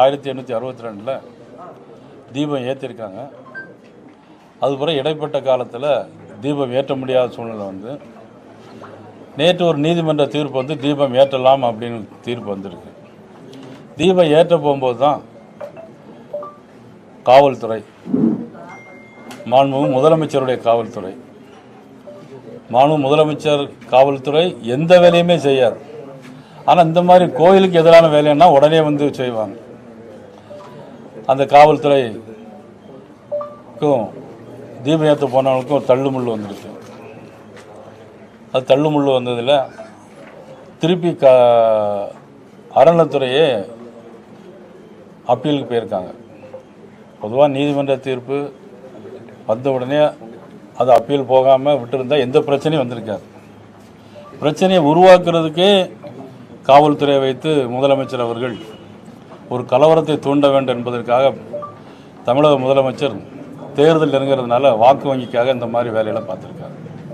ஆயிரத்தி எண்ணூற்றி அறுபத்தி ரெண்டில் தீபம் ஏற்றிருக்காங்க அதுபோல் இடைப்பட்ட காலத்தில் தீபம் ஏற்ற முடியாத சூழ்நிலை வந்து நேற்று ஒரு நீதிமன்ற தீர்ப்பு வந்து தீபம் ஏற்றலாம் அப்படின்னு தீர்ப்பு வந்திருக்கு. தீபம் ஏற்ற போகும்போது தான் காவல்துறை மாண்புமிகு முதலமைச்சருடைய காவல்துறை மாண்பு முதலமைச்சர் காவல்துறை எந்த வேலையுமே செய்யாது. ஆனால் இந்த மாதிரி கோயிலுக்கு எதிரான வேலைன்னா உடனே வந்து செய்வாங்க. அந்த காவல்துறைக்கும் தீபம் ஏற்ற போனவங்களுக்கும் தள்ளுமுள்ளு வந்துருச்சு அது தள்ளுமுள்ளு வந்ததில் திருப்பி க அறநிலைத்துறையே அப்பீலுக்கு போயிருக்காங்க. பொதுவாக நீதிமன்ற தீர்ப்பு வந்த உடனே அது அப்பீல் போகாமல் விட்டுருந்தா எந்த பிரச்சனையும் வந்திருக்காது. பிரச்சனையை உருவாக்குறதுக்கே காவல்துறையை வைத்து முதலமைச்சர் அவர்கள் ஒரு கலவரத்தை தூண்ட வேண்டும் என்பதற்காக தமிழக முதலமைச்சர் தேர்தல் நெருங்கிறதுனால வாக்கு வங்கிக்காக இந்த மாதிரி வேலையெல்லாம் பார்த்துருக்காரு.